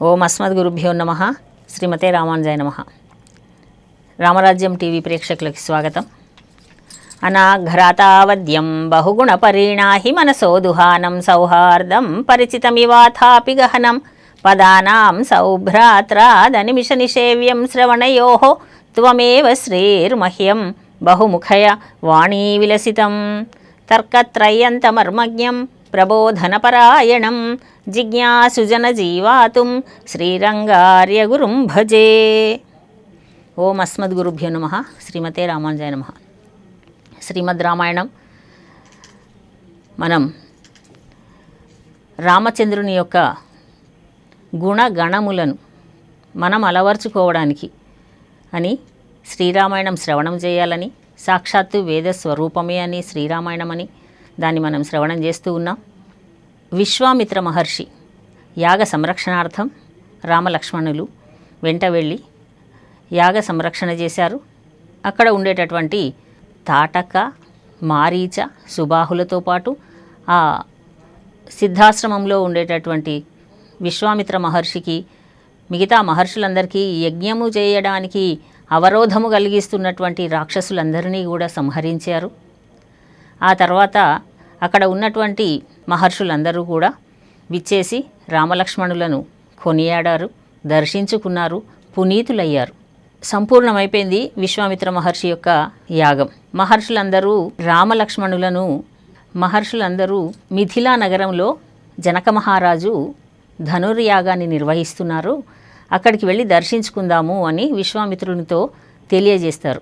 ఓం అస్మద్గురుభ్యో నమ శ్రీమతే రామానుజాయ నమ. రామరాజ్యం టీవీ ప్రేక్షకులకి స్వాగతం. అనాఘ్రాతావద్యం బహుగుణ పరిణాహి మనసో దుహానం సౌహార్దం పరిచితమివాథాపి గహనం పదానాం సౌభ్రాత్రాదనిమిష నిషేవ్యం శ్రవణయో త్వమేవ శ్రీర్మహ్యం బహుముఖయ వాణీ విలసితం తర్కత్రయంతమర్మజ్ఞం ప్రబోధనపరాయణం జిజ్ఞాసుజన జీవాతుం శ్రీరంగార్య గురుం భజే. ఓం అస్మద్గురుభ్యో నమ. శ్రీమతే రామానుజాయ నమ. శ్రీమద్ రామాయణం. మనం రామచంద్రుని యొక్క గుణగణములను మనం అలవర్చుకోవడానికి అని శ్రీరామాయణం శ్రవణం చేయాలని సాక్షాత్తు వేద స్వరూపమే అని శ్రీరామాయణం అని దాన్ని మనం శ్రవణం చేస్తూ ఉన్నాం. విశ్వామిత్ర మహర్షి. యాగ సంరక్షణార్థం రామలక్ష్మణులు వెంట వెళ్ళి యాగ సంరక్షణ చేశారు. అక్కడ ఉండేటటువంటి తాటక మారీచ సుబాహులతో పాటు ఆ సిద్ధాశ్రమంలో ఉండేటటువంటి విశ్వామిత్ర మహర్షికి మిగతా మహర్షులందరికీ యజ్ఞము చేయడానికి అవరోధము కలిగిస్తున్నటువంటి రాక్షసులందరినీ కూడా సంహరించారు. ఆ తర్వాత అక్కడ ఉన్నటువంటి మహర్షులందరూ కూడా విచ్చేసి రామలక్ష్మణులను కొనియాడారు దర్శించుకున్నారు పునీతులయ్యారు. సంపూర్ణమైపోయింది విశ్వామిత్ర మహర్షి యొక్క యాగం. మహర్షులందరూ రామలక్ష్మణులను మహర్షులందరూ మిథిలా నగరంలో జనక మహారాజు ధనుర్యాగాన్ని నిర్వహిస్తున్నారు. అక్కడికి వెళ్ళి దర్శించుకుందాము అని విశ్వామిత్రునితో తెలియజేస్తారు.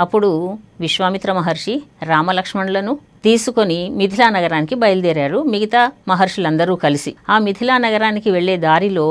అప్పుడు విశ్వామిత్ర మహర్షి రామలక్ష్మణులను తీసుకొని మిథిలా నగరానికి బయలుదేరారు. మిగతా మహర్షులందరూ కలిసి ఆ మిథిలా నగరానికి వెళ్ళే దారిలో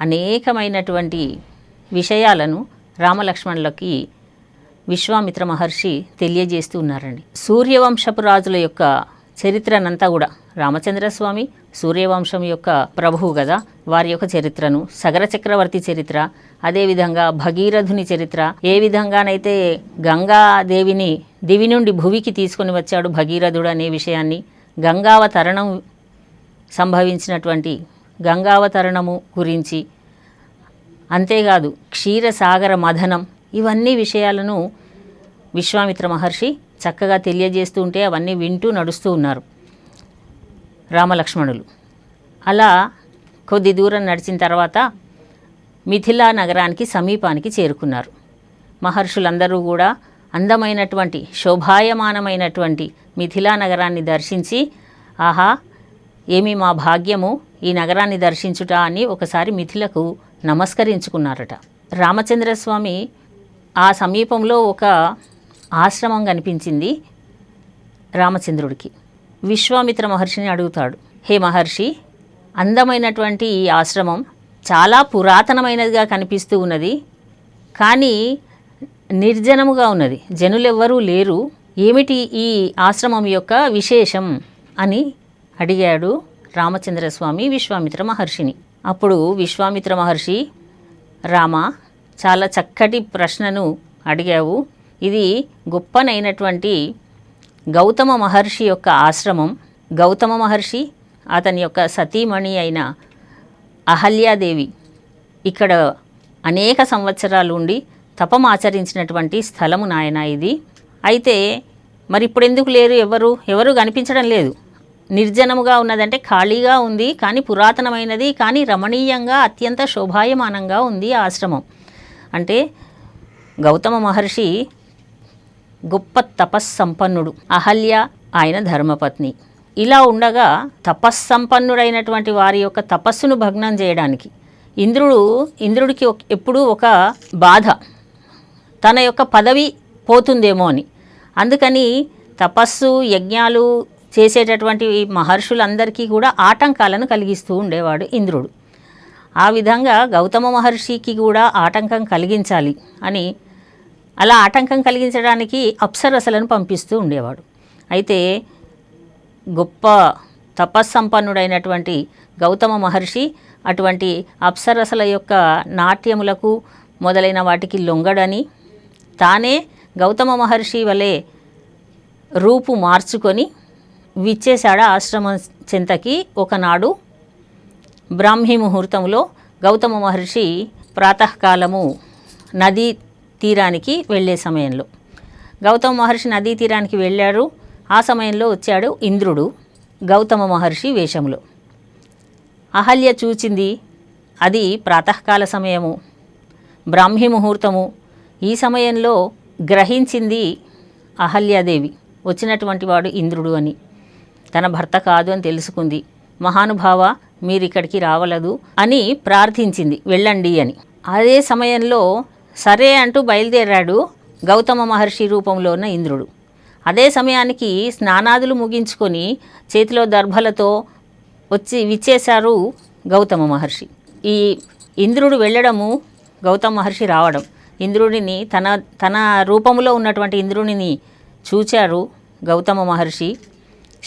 అనేకమైనటువంటి విషయాలను రామలక్ష్మణులకి విశ్వామిత్ర మహర్షి తెలియజేస్తూ ఉన్నారండి. సూర్యవంశపు రాజుల యొక్క చరిత్రనంతా కూడా రామచంద్రస్వామి సూర్యవంశం యొక్క ప్రభువు కదా వారి యొక్క చరిత్రను సగర చక్రవర్తి చరిత్ర అదేవిధంగా భగీరథుని చరిత్ర ఏ విధంగానైతే గంగాదేవిని దివి నుండి భువికి తీసుకొని వచ్చాడు భగీరథుడు అనే విషయాన్ని గంగావతరణం సంభవించినటువంటి గంగావతరణము గురించి అంతేకాదు క్షీరసాగర మథనం ఇవన్నీ విషయాలను విశ్వామిత్ర మహర్షి చక్కగా తెలియజేస్తూ ఉంటే అవన్నీ వింటూ నడుస్తూ ఉన్నారు. రామలక్ష్మణులు. అలా కొద్ది దూరం నడిచిన తర్వాత మిథిలా నగరానికి సమీపానికి చేరుకున్నారు. మహర్షులందరూ కూడా అందమైనటువంటి శోభాయమానమైనటువంటి మిథిలా నగరాన్ని దర్శించి ఆహా ఏమి మా భాగ్యము ఈ నగరాన్ని దర్శించుట అని ఒకసారి మిథిలకు నమస్కరించుకున్నారట. రామచంద్రస్వామి ఆ సమీపంలో ఒక ఆశ్రమం కనిపించింది రామచంద్రుడికి. విశ్వామిత్ర మహర్షిని అడుగుతాడు. హే మహర్షి అందమైనటువంటి ఈ ఆశ్రమం చాలా పురాతనమైనదిగా కనిపిస్తూ ఉన్నది. కానీ నిర్జనముగా ఉన్నది. జనులెవ్వరూ లేరు. ఏమిటి ఈ ఆశ్రమం యొక్క విశేషం? అని అడిగాడు రామచంద్రస్వామి విశ్వామిత్ర మహర్షిని. అప్పుడు విశ్వామిత్ర మహర్షి రామ చాలా చక్కటి ప్రశ్నను అడిగావు. ఇది గొప్పనైనటువంటి గౌతమ మహర్షి యొక్క ఆశ్రమం. గౌతమ మహర్షి అతని యొక్క సతీమణి అయిన అహల్యాదేవి ఇక్కడ అనేక సంవత్సరాలు ఉండి తపం ఆచరించినటువంటి స్థలము నాయన ఇది. అయితే మరి ఇప్పుడు ఎందుకు లేరు ఎవరు? ఎవరు కనిపించడం లేదు. నిర్జనముగా ఉన్నదంటే ఖాళీగా ఉంది కానీ పురాతనమైనది కానీ రమణీయంగా అత్యంత శోభాయమానంగా ఉంది ఆశ్రమం. అంటే గౌతమ మహర్షి గొప్ప తపస్సంపన్నుడు. అహల్య ఆయన ధర్మపత్ని. ఇలా ఉండగా తపస్సంపన్నుడైనటువంటి వారి యొక్క తపస్సును భగ్నం చేయడానికి ఇంద్రుడు ఇంద్రుడికి ఎప్పుడూ ఒక బాధ. తన యొక్క పదవి పోతుందేమో అని. అందుకని తపస్సు యజ్ఞాలు చేసేటటువంటి మహర్షులందరికీ కూడా ఆటంకాలను కలిగిస్తూ ఉండేవాడు ఇంద్రుడు. ఆ విధంగా గౌతమ మహర్షికి కూడా ఆటంకం కలిగించాలి అని అలా ఆటంకం కలిగించడానికి అప్సరసలను పంపిస్తూ ఉండేవాడు. అయితే గొప్ప తపస్సంపన్నుడైనటువంటి గౌతమ మహర్షి అటువంటి అప్సరసల యొక్క నాట్యములకు మొదలైన వాటికి లొంగడని తానే గౌతమ మహర్షి వలె రూపు మార్చుకొని విచ్చేశాడ ఆశ్రమం చెంతకి. ఒకనాడు బ్రాహ్మీ ముహూర్తంలో గౌతమ మహర్షి ప్రాతకాలము నదీ తీరానికి వెళ్ళే సమయంలో. గౌతమ మహర్షి నదీ తీరానికి వెళ్ళాడు. ఆ సమయంలో వచ్చాడు ఇంద్రుడు గౌతమ మహర్షి వేషంలో. అహల్య చూచింది అది ప్రాతకాల సమయము బ్రాహ్మీ ముహూర్తము. ఈ సమయంలో గ్రహించింది అహల్యాదేవి వచ్చినటువంటి వాడు ఇంద్రుడు అని. తన భర్త కాదు అని తెలుసుకుంది. మహానుభావ మీరు ఇక్కడికి రావలదు అని ప్రార్థించింది వెళ్ళండి అని. అదే సమయంలో సరే అంటూ బయలుదేరాడు గౌతమ మహర్షి రూపంలో ఉన్న ఇంద్రుడు. అదే సమయానికి స్నానాదులు ముగించుకొని చేతిలో దర్భలతో వచ్చి విచ్చేశారు గౌతమ మహర్షి. ఈ ఇంద్రుడు వెళ్ళడము గౌతమ మహర్షి రావడం. ఇంద్రుడిని తన తన రూపంలో ఉన్నటువంటి ఇంద్రుడిని చూచారు గౌతమ మహర్షి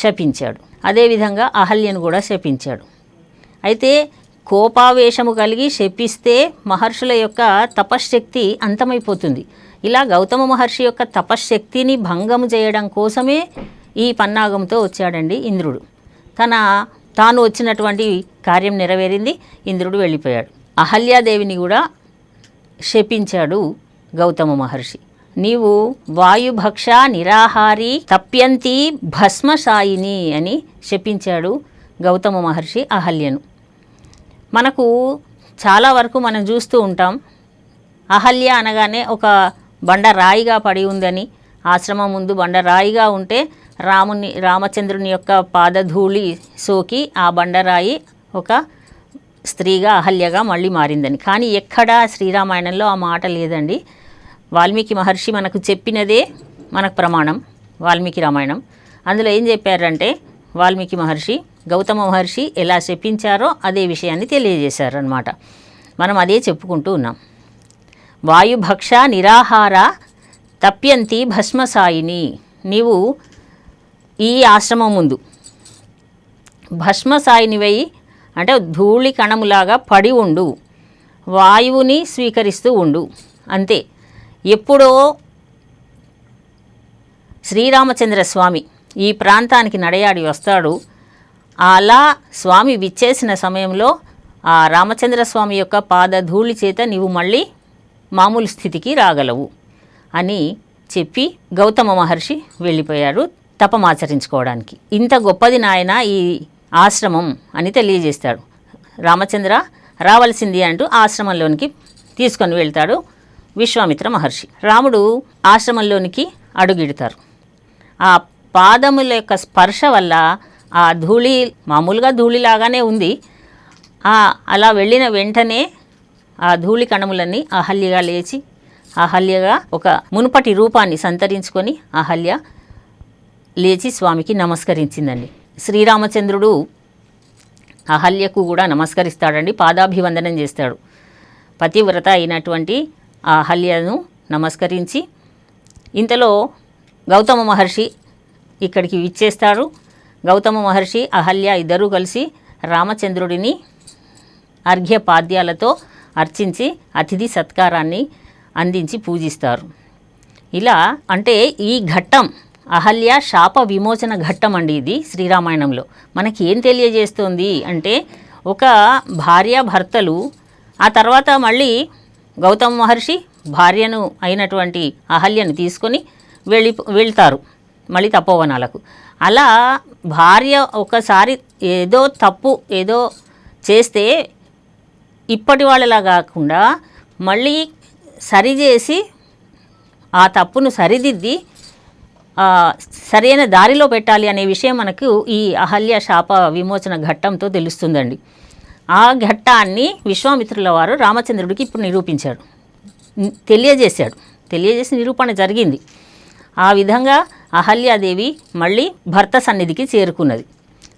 శపించాడు. అదేవిధంగా అహల్యను కూడా శపించాడు. అయితే కోపావేశము కలిగి శపిస్తే మహర్షుల యొక్క తపశ్శక్తి అంతమైపోతుంది. ఇలా గౌతమ మహర్షి యొక్క తపశ్శక్తిని భంగము చేయడం కోసమే ఈ పన్నాగంతో వచ్చాడండి ఇంద్రుడు. తన తాను వచ్చినటువంటి కార్యం నెరవేరింది ఇంద్రుడు వెళ్ళిపోయాడు. అహల్యాదేవిని కూడా శపించాడు గౌతమ మహర్షి. నీవు వాయుభక్ష నిరాహారి తప్యంతి భస్మసాయిని అని శపించాడు గౌతమ మహర్షి అహల్యను. మనకు చాలా వరకు మనం చూస్తూ ఉంటాం. అహల్య అనగానే ఒక బండ రాయిగా పడి ఉందని ఆశ్రమం ముందు బండ రాయిగా ఉంటే రాముని రామచంద్రుని యొక్క పాదధూళి సోకి ఆ బండరాయి ఒక స్త్రీగా అహల్యగా మళ్ళీ మారిందని. కానీ ఎక్కడా శ్రీరామాయణంలో ఆ మాట లేదండి. వాల్మీకి మహర్షి మనకు చెప్పినదే మనకు ప్రమాణం వాల్మీకి రామాయణం. అందులో ఏం చెప్పారంటే వాల్మీకి మహర్షి గౌతమ మహర్షి ఎలా చెప్పించారో అదే విషయాన్ని తెలియజేశారనమాట మనం అదే చెప్పుకుంటూ ఉన్నాం. వాయుభక్ష నిరాహార తప్యంతి భస్మసాయిని నీవు ఈ ఆశ్రమం ముందు భస్మసాయినివై అంటే ధూళి కణములాగా పడి ఉండు. వాయువుని స్వీకరిస్తూ ఉండు. అంతే. ఎప్పుడో శ్రీరామచంద్ర స్వామి ఈ ప్రాంతానికి నడయాడి వస్తాడు. అలా స్వామి విచ్చేసిన సమయంలో ఆ రామచంద్ర స్వామి యొక్క పాదధూళి చేత నీవు మళ్ళీ మామూలు స్థితికి రాగలవు అని చెప్పి గౌతమ మహర్షి వెళ్ళిపోయారు తపమాచరించుకోవడానికి ఇంత గొప్పది నాయన ఈ ఆశ్రమం అని తెలియజేస్తాడు. రామచంద్ర రావలసింది అంటూ ఆశ్రమంలోనికి తీసుకొని వెళ్తాడు విశ్వామిత్ర మహర్షి. రాముడు ఆశ్రమంలోనికి అడుగిడతారు. ఆ పాదముల యొక్క స్పర్శ వల్ల ఆ ధూళి మామూలుగా ధూళిలాగానే ఉంది. అలా వెళ్ళిన వెంటనే ఆ ధూళి కణములన్నీ అహల్యగా లేచి అహల్యగా ఒక మునుపటి రూపాన్ని సంతరించుకొని అహల్య లేచి స్వామికి నమస్కరించిందండి. శ్రీరామచంద్రుడు అహల్యకు కూడా నమస్కరిస్తాడండి పాదాభివందనం చేస్తాడు. పతివ్రత అయినటువంటి ఆ అహల్యను నమస్కరించి ఇంతలో గౌతమ మహర్షి ఇక్కడికి విచ్చేస్తారు. గౌతమ మహర్షి అహల్య ఇద్దరూ కలిసి రామచంద్రుడిని అర్ఘ్యపాద్యాలతో అర్చించి అతిథి సత్కారాన్ని అందించి పూజిస్తారు. ఇలా అంటే ఈ ఘట్టం అహల్య శాప విమోచన ఘట్టం అండి ఇది శ్రీరామాయణంలో. మనకి ఏం తెలియజేస్తుంది అంటే ఒక భార్య భర్తలు ఆ తర్వాత మళ్ళీ గౌతమ మహర్షి భార్యను అయినటువంటి అహల్యను తీసుకొని వెళ్ళి వెళ్తారు. మళ్ళీ తపోవనాలకు. అలా భార్య ఒకసారి ఏదో తప్పు ఏదో చేస్తే ఇప్పటి వాళ్ళలా కాకుండా మళ్ళీ సరిచేసి ఆ తప్పును సరిదిద్ది సరైన దారిలో పెట్టాలి అనే విషయం మనకు ఈ అహల్య శాప విమోచన ఘట్టంతో తెలుస్తుందండి. ఆ ఘట్టాన్ని విశ్వామిత్రుల వారు రామచంద్రుడికి ఇప్పుడు నిరూపించాడు తెలియజేశాడు. తెలియజేసి నిరూపణ జరిగింది. ఆ విధంగా అహల్యాదేవి మళ్ళీ భర్త సన్నిధికి చేరుకున్నది.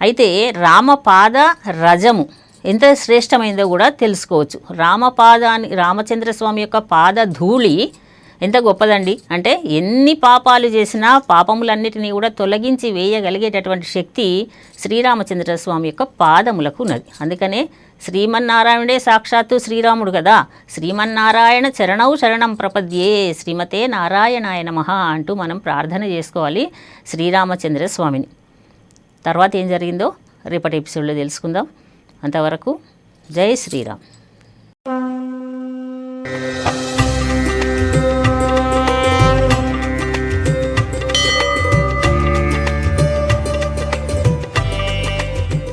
అయితే రామపాద రజము ఎంత శ్రేష్టమైందో కూడా తెలుసుకోవచ్చు. రామపాదాన్ని రామచంద్ర స్వామి యొక్క పాద ధూళి ఎంత గొప్పదండి? అంటే ఎన్ని పాపాలు చేసినా పాపములన్నిటినీ కూడా తొలగించి వేయగలిగేటటువంటి శక్తి శ్రీరామచంద్ర స్వామి యొక్క పాదములకు ఉన్నది. అందుకనే శ్రీమన్నారాయణుడే సాక్షాత్తు శ్రీరాముడు కదా. శ్రీమన్నారాయణ చరణౌ శరణం ప్రపద్యే శ్రీమతే నారాయణాయ నమ అంటూ మనం ప్రార్థన చేసుకోవాలి శ్రీరామచంద్ర స్వామిని. తర్వాత ఏం జరిగిందో రేపటి ఎపిసోడ్లో తెలుసుకుందాం. అంతవరకు జై శ్రీరామ్.